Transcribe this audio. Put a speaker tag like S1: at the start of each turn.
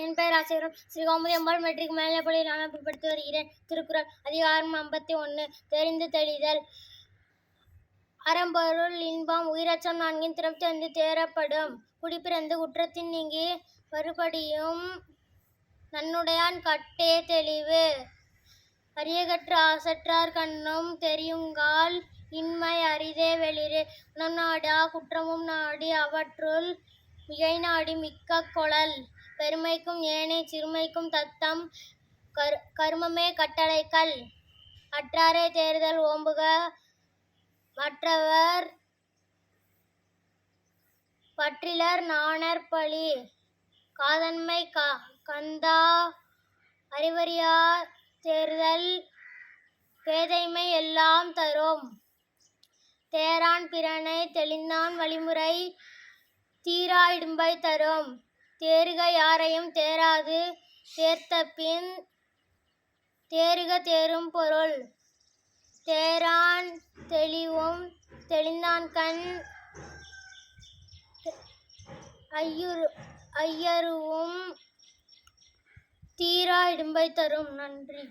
S1: என் பெயர் ஆசிரியரும் ஸ்ரீ கோமதி அம்பாள் மெட்ரிக் மேல்நிலைப்பள்ளியில் நான் படித்து வருகிறேன் திருக்குறள் அதிகாரம் ஐம்பத்தி ஒன்று தெரிந்து தெளிதல். அறம்பொருள் இன்பம் உயிரச்சம் நான்கின் திறப்பு வந்து தேரப்படும் குடிப்பிறந்து குற்றத்தின் நீங்கி மறுபடியும் நன்னுடையான் கட்டே தெளிவு. அரியகற்ற அசற்றார் கண்ணும் தெரியுங்கால் இன்மை அரிதே வெளிரே குணம் நாடா குற்றமும் நாடி அவற்றுள் மிகை நாடி மிக்க கொளல் பெருமைக்கும் ஏனை சிறுமைக்கும் தத்தம் கரு கருமமே கட்டளைக்கல் அற்றாரே தேர்தல் ஓம்புக மற்றவர் பற்றிலர் நாணர் பழி. காதன்மை கா கந்தா அறிவறியா தேர்தல் பேதைமை எல்லாம் தரும். தேரான் பிறனை தெளிந்தான் வழிமுறை தீரா இடும்பை தரும். தேறுக யாரையும் தேராது தேர்த்த பின் தேறுக தேரும் பொருள். தேரான் தெளிவும் தெளிந்தான் கண். ஐயுறு ஐயருவும் தீரா இடும்பை தரும். நன்றி.